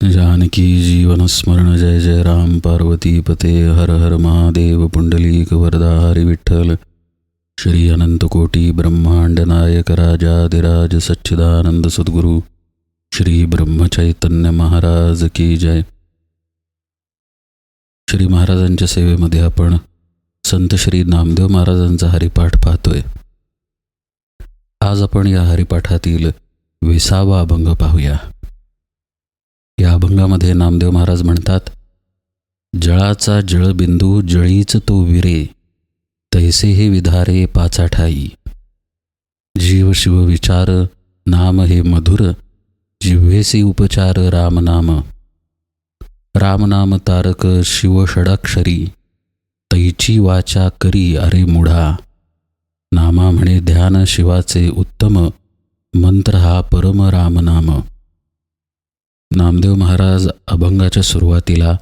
जानकी जीवनस्मरण जय जय राम पार्वती पते हर हर महादेव पुंडलीक वरदा हरी विठ्ठल। श्री अनंतकोटी ब्रह्मांड नायक राजाधिराज सच्चिदानंद सद्गुरू श्री ब्रह्मचैतन्य महाराज की जय। श्री महाराजांच्या सेवेमध्ये आपण संत श्री नामदेव महाराजांचा हरिपाठ पाहतोय. आज आपण या हरिपाठातील विसावा अभंग पाहूया. या अभंगामध्ये नामदेव महाराज म्हणतात जळाचा जळबिंदू जळीच तो विरे तैसे हे विधारे पाचाठाई जीव शिव विचार नाम हे मधुर जिव्हेसी उपचार रामनाम रामनाम तारक शिव षडाक्षरी तैची वाचा करी अरे मुढा. नामा म्हणे ध्यान शिवाचे उत्तम मंत्र हा परम रामनाम नामदेव महाराज अभंगाच्या सुरुवातीला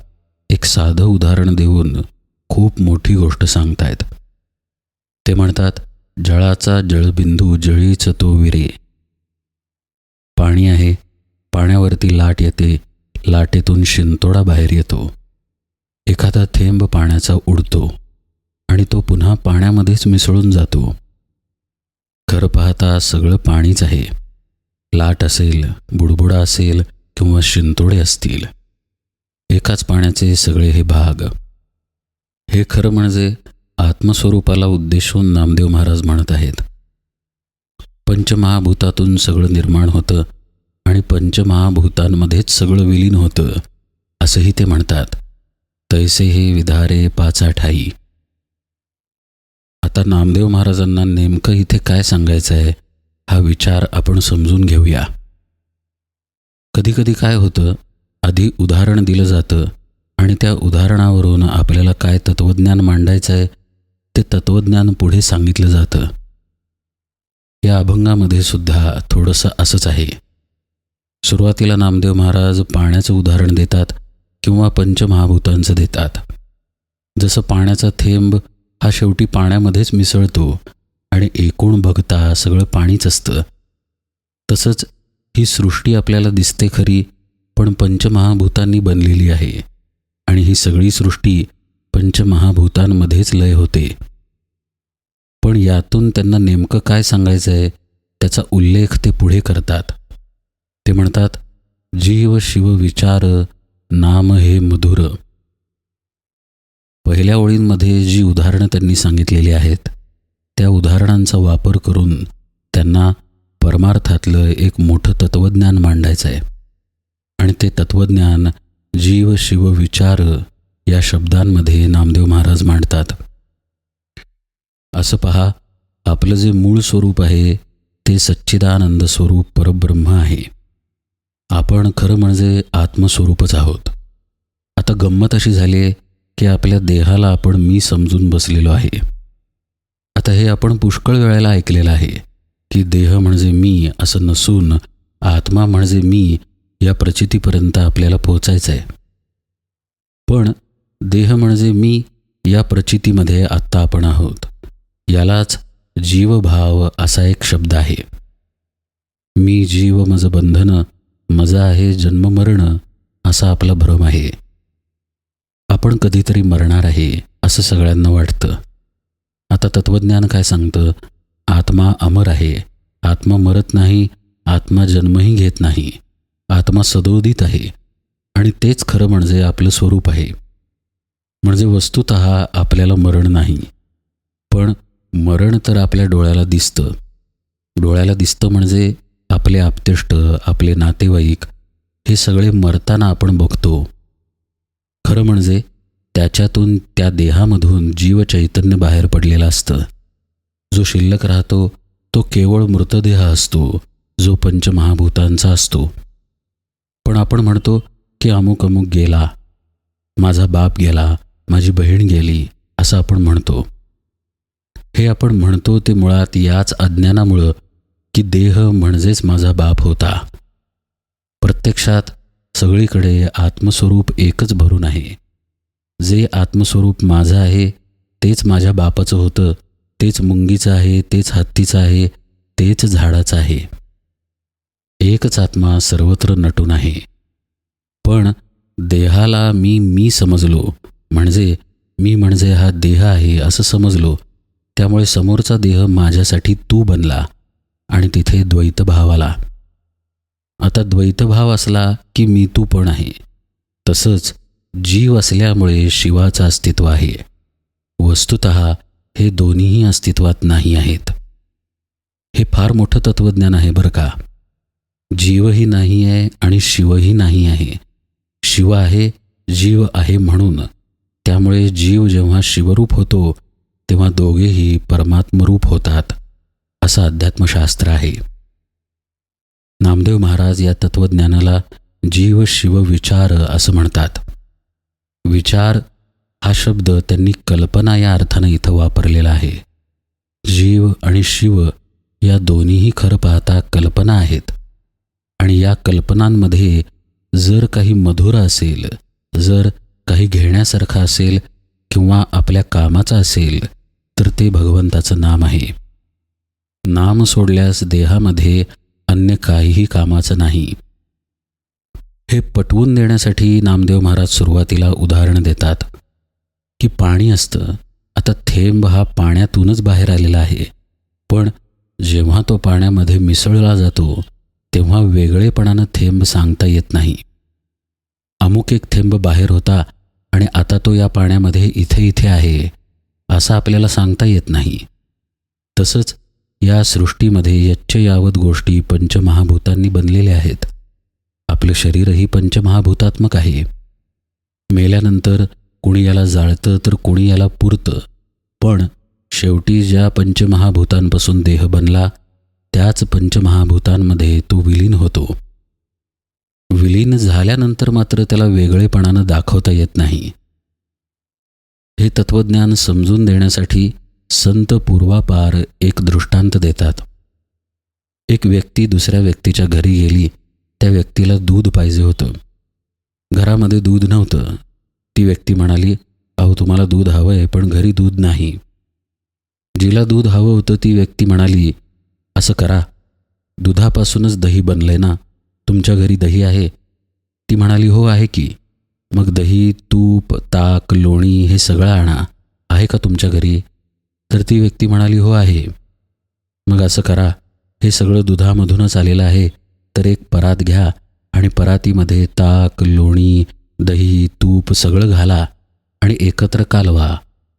एक साधं उदाहरण देऊन खूप मोठी गोष्ट सांगतायत. ते म्हणतात जळाचा जळबिंदू जळीच तो विरे. पाणी आहे पाण्यावरती लाट येते लाटेतून शिंतोडा बाहेर येतो. एखादा थेंब पाण्याचा उडतो आणि तो पुन्हा पाण्यामध्येच मिसळून जातो. खरं पाहता सगळं पाणीच आहे. लाट असेल बुडबुडा असेल किंवा शिंतोडे असतील एकाच पाण्याचे सगळे हे भाग. हे खरं म्हणजे आत्मस्वरूपाला उद्देशून नामदेव महाराज म्हणत आहेत. पंचमहाभूतातून सगळं निर्माण होतं आणि पंचमहाभूतांमध्येच सगळं विलीन होतं असंही ते म्हणतात. तैसे हे विधारे पाचा ठाई. आता नामदेव महाराजांना नेमकं इथे काय सांगायचं आहे हा विचार आपण समजून घेऊया. कधीकधी काय होतं आधी उदाहरण दिलं जातं आणि त्या उदाहरणावरून आपल्याला काय तत्त्वज्ञान मांडायचं आहे ते तत्त्वज्ञान पुढे सांगितलं जातं. या अभंगामध्ये सुद्धा थोडंसं असंच आहे. सुरुवातीला नामदेव महाराज पाण्याचं उदाहरण देतात किंवा पंचमहाभूतांचं देतात. जसं पाण्याचा थेंब हा शेवटी पाण्यामध्येच मिसळतो आणि एकूण बघता सगळं पाणीच असतं. तसंच ही सृष्टी आपल्याला दिसते खरी पण पंचमहाभूतांनी बनलेली आहे. आणि ही सगळी सृष्टी पंचमहाभूतांमध्येच लय होते. पण यातून त्यांना नेमकं काय सांगायचं आहे त्याचा उल्लेख ते पुढे करतात. ते म्हणतात जीव शिव विचार नाम हे मधुर. पहिल्या ओळींमध्ये जी उदाहरणं त्यांनी सांगितलेली आहेत त्या उदाहरणांचा वापर करून त्यांना परमार्थातलं एक मोठं तत्त्वज्ञान मांडायचं आहे. आणि ते तत्त्वज्ञान जीव शिव विचार या शब्दांमध्ये नामदेव महाराज मांडतात. असं पहा आपलं जे मूळ स्वरूप आहे ते सच्चिदानंद स्वरूप परब्रह्म आहे. आपण खरं म्हणजे आत्मस्वरूपच आहोत. आता गंमत अशी झाली आहे की आपल्या देहाला आपण मी समजून बसलेलो आहे. आता हे आपण पुष्कळ वेळेला ऐकलेलं आहे. की देह म्हणजे मी असं नसून आत्मा म्हणजे मी या प्रचितीपर्यंत आपल्याला पोहोचायचं आहे. पण देह म्हणजे मी या प्रचितीमध्ये आत्ता आपण आहोत. यालाच जीवभाव असा एक शब्द आहे. मी जीव मज बंधन मजा आहे जन्ममरण असा आपला भ्रम आहे. आपण कधीतरी मरणार आहे असं सगळ्यांना वाटतं. आता तत्त्वज्ञान काय सांगतं? आत्मा अमर आहे. आत्मा मरत नाही आत्मा जन्मही घेत नाही. आत्मा सदोदित आहे. आणि तेच खरं म्हणजे आपलं स्वरूप आहे. म्हणजे वस्तुत आपल्याला मरण नाही. पण मरण तर आपल्या डोळ्याला दिसतं. डोळ्याला दिसतं म्हणजे आपले आपतेष्ट आपले नातेवाईक हे सगळे मरताना आपण बघतो. खरं म्हणजे त्याच्यातून त्या देहामधून जीवचैतन्य बाहेर पडलेलं असतं. जो शिल्लक राहतो तो केवळ मृतदेह असतो जो पंचमहाभूतांचा असतो. पण आपण म्हणतो की अमुक अमुक गेला माझा बाप गेला माझी बहीण गेली असं आपण म्हणतो. हे आपण म्हणतो ते मुळात याच अज्ञानामुळं की देह म्हणजेच माझा बाप होता. प्रत्यक्षात सगळीकडे आत्मस्वरूप एकच भरून आहे. जे आत्मस्वरूप माझं आहे तेच माझ्या बापाचं होतं तेच मुंगीचं आहे तेच हत्तीचं आहे तेच झाडाचं आहे. एकच आत्मा सर्वत्र नटून आहे. पण देहाला मी मी समजलो म्हणजे मी म्हणजे हा देह आहे असं समजलो. त्यामुळे समोरचा देह माझ्यासाठी तू बनला आणि तिथे द्वैतभाव आला. आता द्वैतभाव असला की मी तू पण आहे. तसंच जीव असल्यामुळे शिवाचं अस्तित्व आहे. वस्तुत हे दोन्हीही अस्तित्वात नाही आहेत. हे फार मोठं तत्त्वज्ञान आहे बरं का. जीवही नाही आहे आणि शिवही नाही आहे. शिव आहे जीव आहे म्हणून. त्यामुळे जीव जेव्हा शिवरूप होतो तेव्हा दोघेही परमात्मरूप होतात असं अध्यात्मशास्त्र आहे. नामदेव महाराज या तत्त्वज्ञानाला जीव शिव विचार असं म्हणतात. विचार हा शब्द त्यांनी कल्पना या अर्थानं इथं वापरलेला आहे. जीव आणि शिव या दोन्हीही खरं पाहता कल्पना आहेत. आणि या कल्पनांमध्ये जर काही मधुर असेल जर काही घेण्यासारखं असेल किंवा आपल्या कामाचं असेल तर ते भगवंताचं नाम आहे. नाम सोडल्यास देहामध्ये अन्य काहीही कामाचं नाही. हे पटवून देण्यासाठी नामदेव महाराज सुरुवातीला उदाहरण देतात. की पाणी असतं. आता थेंब हा पाण्यातूनच बाहेर आलेला आहे. पण जेव्हा तो पाण्यामध्ये मिसळला जातो तेव्हा वेगळेपणानं थेंब सांगता येत नाही. अमुक एक थेंब बाहेर होता आणि आता तो या पाण्यामध्ये इथे इथे आहे असं आपल्याला सांगता येत नाही. तसंच या सृष्टीमध्ये यच्छयावत गोष्टी पंचमहाभूतांनी बनलेल्या आहेत. आपलं शरीरही पंचमहाभूतात्मक आहे. मेल्यानंतर कुणी याला जाळतं तर कोणी याला पुरतं. पण शेवटी ज्या पंचमहाभूतांपासून देह बनला त्याच पंचमहाभूतांमध्ये तो विलीन होतो. विलीन झाल्यानंतर मात्र त्याला वेगळेपणानं दाखवता येत नाही. हे तत्त्वज्ञान समजून देण्यासाठी संत पूर्वापार एक दृष्टांत देतात. एक व्यक्ती दुसऱ्या व्यक्तीच्या घरी गेली त्या व्यक्तीला दूध पाहिजे होतं. घरामध्ये दूध नव्हतं. ती व्यक्ती म्हणाली अहो तुम्हाला दूध हवं आहे पण घरी दूध नाही. जिला दूध हवं होतं ती व्यक्ती म्हणाली असं करा. दुधापासूनच दही बनलंय ना तुमच्या घरी दही आहे? ती म्हणाली हो आहे की. मग दही तूप ताक लोणी हे सगळं आणा. आहे का तुमच्या घरी? तर ती व्यक्ती म्हणाली हो आहे. मग असं करा. हे सगळं दुधामधूनच आलेलं आहे. तर एक परात घ्या आणि परातीमध्ये ताक लोणी दही तूप सगळं घाला आणि एकत्र कालवा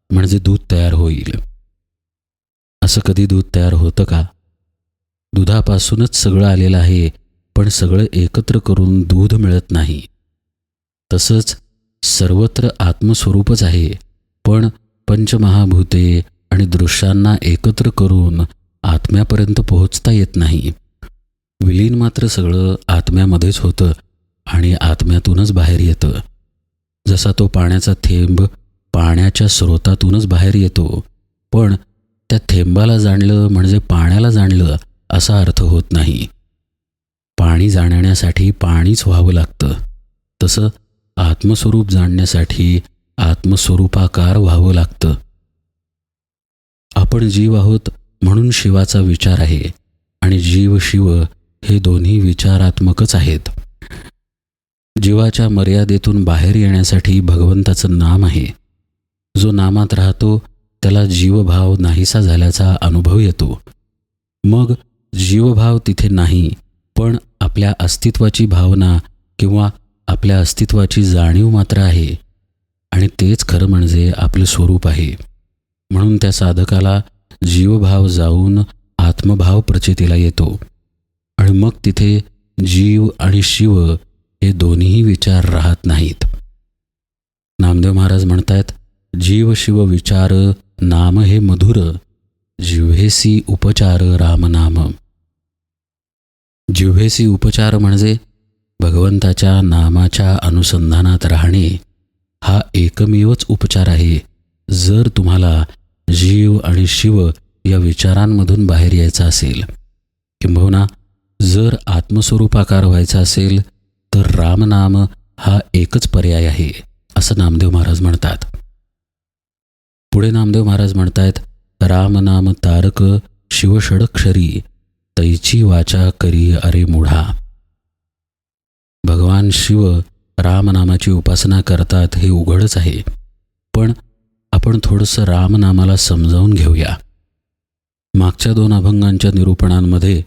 म्हणजे दूध तयार होईल. असं कधी दूध तयार होतं का? दुधापासूनच सगळं आलेलं आहे पण सगळं एकत्र करून दूध मिळत नाही. तसंच सर्वत्र आत्मस्वरूपच आहे पण पंचमहाभूते आणि दृश्यांना एकत्र करून आत्म्यापर्यंत पोहोचता येत नाही. विलीन मात्र सगळं आत्म्यामध्येच होतं आणि आत्म्यातूनच बाहेर येतं. जसा तो पाण्याचा थेंब पाण्याच्या स्रोतातूनच बाहेर येतो पण त्या थेंबाला जाणलं म्हणजे पाण्याला जाणलं असा अर्थ होत नाही. पाणी जाणण्यासाठी पाणीच व्हावं लागतं. तसं आत्मस्वरूप जाणण्यासाठी आत्मस्वरूपाकार व्हावं लागतं. आपण जीव आहोत म्हणून शिवाचा विचार आहे आणि जीव शिव हे दोन्ही विचारात्मकच आहेत. जीवाच्या मर्यादेतून बाहेर येण्यासाठी भगवंताचं नाम आहे. जो नामात राहतो त्याला जीवभाव नाहीसा झाल्याचा अनुभव येतो. मग जीवभाव तिथे नाही पण आपल्या अस्तित्वाची भावना किंवा आपल्या अस्तित्वाची जाणीव मात्र आहे. आणि तेच खरं म्हणजे आपलं स्वरूप आहे. म्हणून त्या साधकाला जीवभाव जाऊन आत्मभाव प्रचितीला येतो. आणि मग तिथे जीव आणि शिव हे दोन्ही विचार राहत नाहीत. नामदेव महाराज म्हणतायत जीव शिव विचार नाम हे मधुर जिव्हेसी उपचार रामनाम जिव्हेसी उपचार म्हणजे भगवंताच्या नामाच्या अनुसंधानात राहणे हा एकमेवच उपचार आहे. जर तुम्हाला जीव आणि शिव या विचारांमधून बाहेर यायचा असेल किंबहुना जर आत्मस्वरूपाकार व्हायचा असेल तर रामनाम हा एकच पर्याय आहे असं नामदेव महाराज म्हणतात. पुढे नामदेव महाराज म्हणतायत रामनाम तारक शिवषडक्षरी तैची वाचा करी अरे मुढा. भगवान शिव रामनामाची उपासना करतात हे उघडच आहे पण आपण थोडंसं रामनामाला समजावून घेऊया. मागच्या दोन अभंगांच्या निरूपणांमध्ये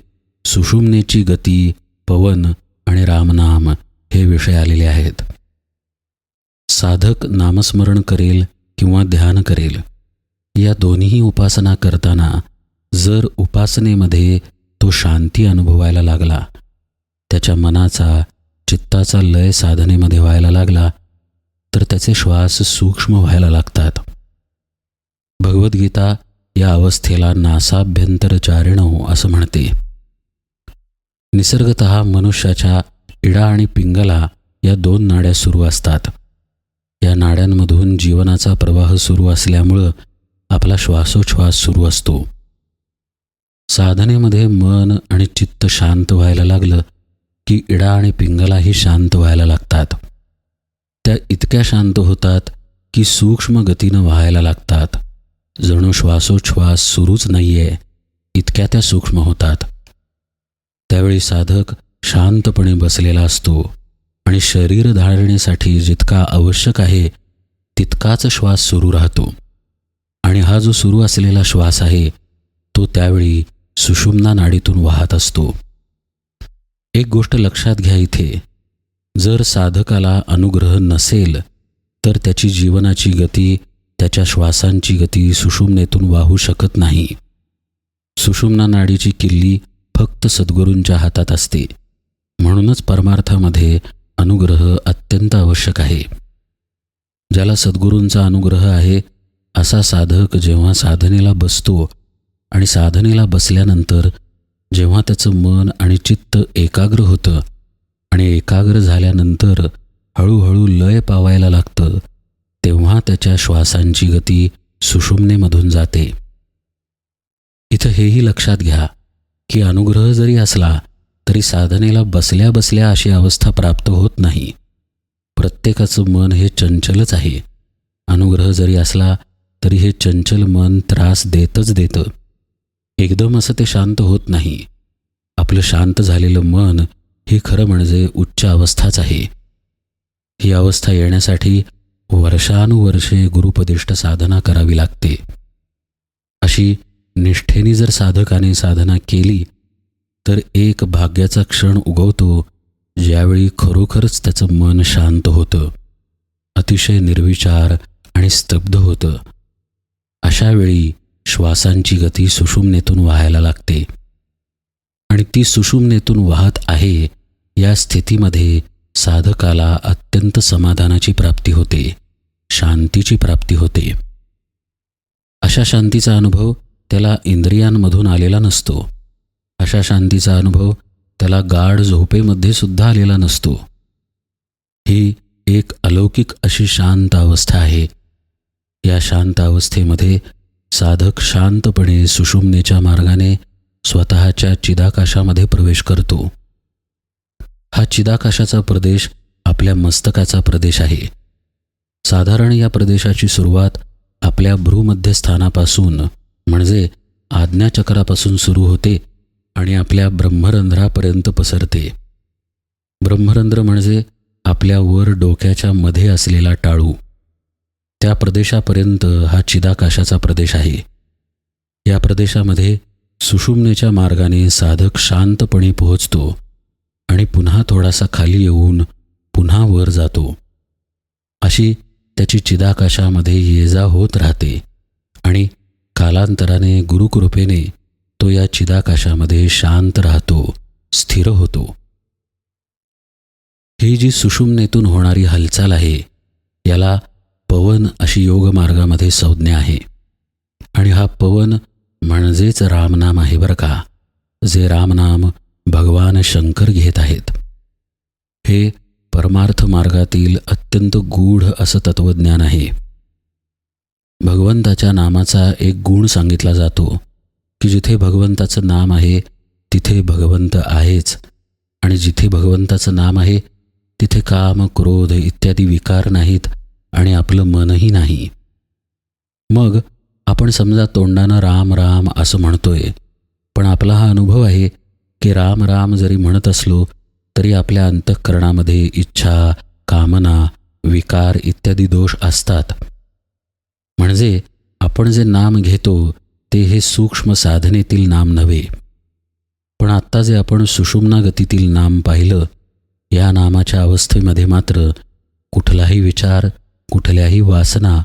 सुषुम्नेची गती पवन आणि रामनाम हे विषय आलेले आहेत. साधक नामस्मरण करेल किंवा ध्यान करेल या दोन्ही उपासना करताना जर उपासनेमध्ये तो शांती अनुभवायला लागला त्याच्या मनाचा चित्ताचा लय साधनेमध्ये व्हायला लागला तर त्याचे श्वास सूक्ष्म व्हायला लागतात. भगवद्गीता या अवस्थेला नासाभ्यंतरचारिणो असं म्हणते. निसर्गत मनुष्याच्या इडा आणि पिंगला या दोन नाड्या सुरू असतात. या नाड्यांमधून जीवनाचा प्रवाह सुरू असल्यामुळं आपला श्वासोच्छ्वास सुरू असतो. साधनेमध्ये मन आणि चित्त शांत व्हायला लागलं की इडा आणि पिंगलाही शांत व्हायला लागतात. त्या इतक्या शांत होतात की सूक्ष्म गतीनं व्हायला लागतात. जणू श्वासोच्छ्वास सुरूच नाहीये इतक्या त्या सूक्ष्म होतात. त्यावेळी साधक शांतपणे बसलेला असतो आणि शरीर धारणेसाठी जितका आवश्यक आहे तितकाच श्वास सुरू राहतो. आणि हा जो सुरू असलेला श्वास आहे तो त्यावेळी सुषुम्ना नाडीतून वाहत असतो. एक गोष्ट लक्षात घ्या इथे. जर साधकाला अनुग्रह नसेल तर त्याची जीवनाची गती त्याच्या श्वासांची गती सुषुम्नेतून वाहू शकत नाही. सुषुम्ना नाडीची किल्ली फक्त सद्गुरूंच्या हातात असते. म्हणूनच परमार्थामध्ये अनुग्रह अत्यंत आवश्यक आहे. ज्याला सद्गुरूंचा अनुग्रह आहे असा साधक जेव्हा साधनेला बसतो आणि साधनेला बसल्यानंतर जेव्हा त्याचं मन आणि चित्त एकाग्र होतं आणि एकाग्र झाल्यानंतर हळूहळू लय पावायला लागतं तेव्हा त्याच्या श्वासांची गती सुषुम्नेमधून जाते. इथं हेही लक्षात घ्या. की अनुग्रह जरी असला तरी साधनेला बसल्या बसल्या अशी अवस्था प्राप्त होत नाही. प्रत्येकाचं मन हे चंचलच आहे. अनुग्रह जरी असला तरी हे चंचल मन त्रास देतच देतं. एकदम असं ते शांत होत नाही. आपलं शांत झालेलं मन ही खरं म्हणजे उच्च अवस्थाच आहे. ही अवस्था येण्यासाठी वर्षानुवर्षे गुरुपदिष्ट साधना करावी लागते. अशी निष्ठेने जर साधकाने साधना केली तर एक भाग्याचा क्षण उगवतो ज्यावेळी खरोखरच त्याचं मन शांत होतं अतिशय निर्विचार आणि स्तब्ध होतं. अशा वेळी श्वासांची गती सुषुम्नेतून व्हायला लागते. आणि ती सुषुम्नेतून वाहत आहे या स्थितीमध्ये साधकाला अत्यंत समाधानाची प्राप्ती होते शांतीची प्राप्ती होते. अशा शांतीचा अनुभव त्याला इंद्रियांमधून आलेला नसतो. अशा शांतीचा अनुभव त्याला गाढ झोपेमध्ये सुद्धा आलेला नसतो. ही एक अलौकिक अशी शांत अवस्था आहे. या शांत अवस्थेमध्ये साधक शांतपणे सुषुम्नेच्या मार्गाने स्वतःच्या चिदाकाशामध्ये प्रवेश करतो. हा चिदाकाशाचा प्रदेश आपल्या मस्तकाचा प्रदेश आहे. साधारण या प्रदेशाची सुरुवात आपल्या भ्रूमध्यस्थानापासून म्हणजे आज्ञाचक्रापासून सुरू होते आणि आपल्या ब्रह्मरंध्रापर्यंत पसरते. ब्रह्मरंध्र म्हणजे आपल्या वर डोक्याच्या मध्ये असलेला टाळू. त्या प्रदेशापर्यंत हा चिदाकाशाचा प्रदेश आहे. या प्रदेशामध्ये सुषुम्नेच्या मार्गाने साधक शांतपणे पोहोचतो आणि पुन्हा थोडासा खाली येऊन पुन्हा वर जातो. अशी त्याची चिदाकाशामध्ये ये जा होत राहते आणि कालांतराने गुरुकृपेने तो या चिदाकाशामध्ये शांत राहतो स्थिर होतो. ही जी सुषुम्नेतून होणारी हालचाल आहे याला पवन अशी योगमार्गामध्ये संज्ञा आहे. आणि हा पवन म्हणजेच रामनाम आहे बरं का जे रामनाम भगवान शंकर घेत आहेत. हे परमार्थ मार्गातील अत्यंत गूढ असं तत्वज्ञान आहे. भगवंताच्या नामाचा एक गुण सांगितला जातो की जिथे भगवंताचं नाम आहे तिथे भगवंत आहेच. आणि जिथे भगवंताचं नाम आहे तिथे काम क्रोध इत्यादी विकार नाहीत आणि आपलं मनही नाही. मग आपण समजा तोंडानं राम राम असं म्हणतोय पण आपला हा अनुभव आहे की राम राम जरी म्हणत असलो तरी आपल्या अंतःकरणामध्ये इच्छा कामना विकार इत्यादी दोष असतात. म्हणजे आपण जे नाम घेतो ते हे सूक्ष्म साधनेतील नाम नव्हे. पण आत्ता जे आपण सुषुम्ना गतीतील नाम पाहिलं या नामाच्या अवस्थेमध्ये मात्र कुठलाही विचार कुठल्याही वासना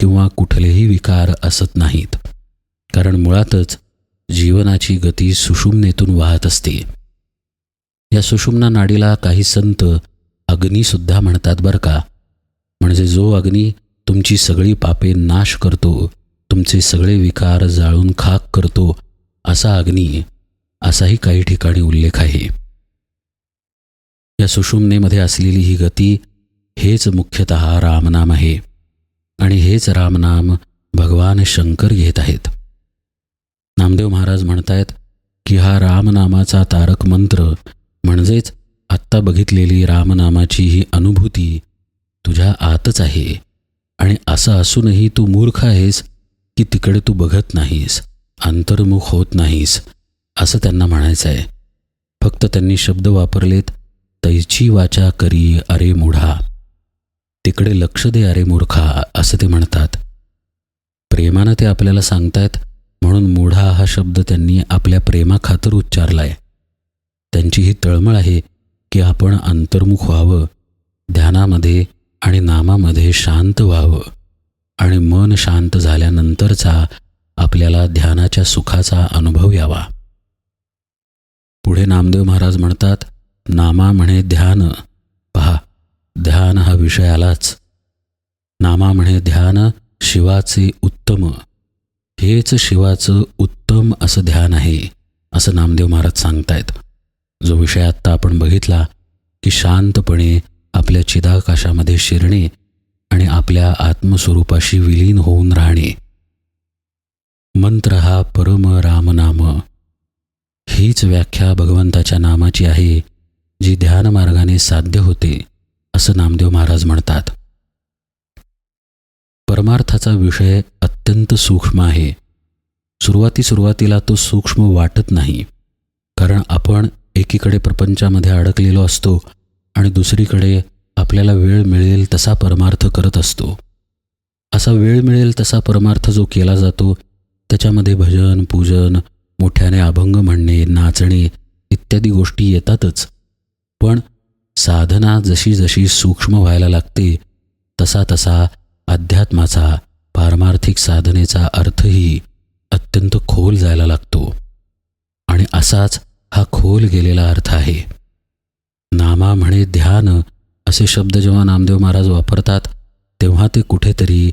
किंवा कुठलेही विकार असत नाहीत. कारण मुळातच जीवनाची गती सुषुम्नेतून वाहत असते. या सुषुम्ना नाडीला काही संत अग्नीसुद्धा म्हणतात बरं का. म्हणजे जो अग्नी तुमची सगळी पापे नाश करतो तुमचे सगळे विकार जाळून खाक करतो असा अग्नी असाही काही ठिकाणी उल्लेख आहे. या सुषुम्नेमध्ये असलेली ही गती हेच मुख्यत रामनाम आहे. आणि हेच रामनाम भगवान शंकर घेत आहेत. नामदेव महाराज म्हणतायत की हा रामनामाचा तारक मंत्र म्हणजेच आत्ता बघितलेली रामनामाची ही अनुभूती तुझ्या आतच आहे. आणि असं असूनही तू मूर्ख आहेस की तिकडे तू बघत नाहीस अंतर्मुख होत नाहीस असं त्यांना म्हणायचं आहे फक्त त्यांनी शब्द वापरलेत तैची वाचा करी अरे मुढा. तिकडे लक्ष दे अरे मूर्खा असं ते म्हणतात. प्रेमानं ते आपल्याला सांगतायत म्हणून मुढा हा शब्द त्यांनी आपल्या प्रेमाखातर उच्चारलाय. त्यांची ही तळमळ आहे की आपण अंतर्मुख व्हावं ध्यानामध्ये आणि नामामध्ये शांत व्हावं आणि मन शांत झाल्यानंतरचा आपल्याला ध्यानाच्या सुखाचा अनुभव यावा. पुढे नामदेव महाराज म्हणतात नामा म्हणे ध्यान. पहा ध्यान हा विषय आलाच. नामा म्हणे ध्यान शिवाचे उत्तम. हेच शिवाचं उत्तम असं ध्यान आहे असं नामदेव महाराज सांगतायत. जो विषय आत्ता आपण बघितला की शांतपणे आपल्या चिदाकाशामध्ये शिरणे आणि आपल्या आत्मस्वरूपाशी विलीन होऊन राहणे. मंत्र हा परम रामनाम हीच व्याख्या भगवंताच्या नामाची आहे जी ध्यानमार्गाने साध्य होते असं नामदेव महाराज म्हणतात. परमार्थाचा विषय अत्यंत सूक्ष्म आहे. सुरुवाती सुरुवातीला तो सूक्ष्म वाटत नाही कारण आपण एकीकडे प्रपंचामध्ये अडकलेलो असतो आणि दुसरीकडे आपल्याला वेळ मिळेल तसा परमार्थ करत असतो. असा वेळ मिळेल तसा परमार्थ जो केला जातो त्याच्यामध्ये भजन पूजन मोठ्याने अभंग म्हणणे नाचणे इत्यादी गोष्टी येतातच. पण साधना जशी जशी सूक्ष्म व्हायला लागते तसा तसा अध्यात्माचा पारमार्थिक साधनेचा अर्थही अत्यंत खोल जायला लागतो. आणि असाच हा खोल गेलेला अर्थ आहे. नामा म्हणे ध्यान असे शब्द जेव्हा नामदेव महाराज वापरतात तेव्हा ते कुठेतरी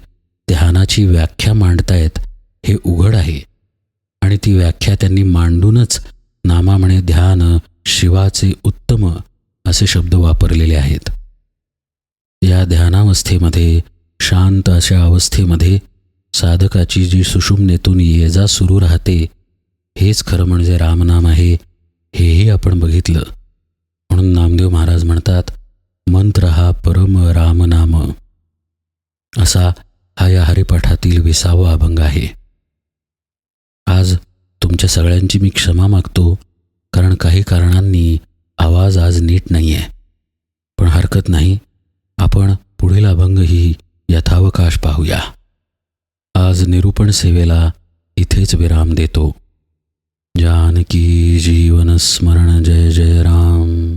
ध्यानाची व्याख्या मांडतायत. हे उघड आहे. आणि ती व्याख्या त्यांनी मांडूनच नामा म्हणे ध्यान शिवाचे उत्तम असे शब्द वापरलेले आहेत. या ध्यानावस्थेमध्ये शांत अशा अवस्थेमध्ये साधकाची जी सुषुम्नेतून ये जा सुरू राहते हेच खरं म्हणजे रामनाम आहे हेही आपण बघितलं. म्हणून नामदेव महाराज म्हणतात मंत्र हा परम रामनाम. असा हा या हरिपाठातील विसावा अभंग आहे. आज तुमच्या सगळ्यांची मी क्षमा मागतो कारण काही कारणांनी आवाज आज नीट नाही आहे पण हरकत नाही आपण पुढील अभंग ही यथावकाश पाहूया. आज निरूपण सेवेला इथेच विराम देतो. जानकी जीवन स्मरण जय जय राम.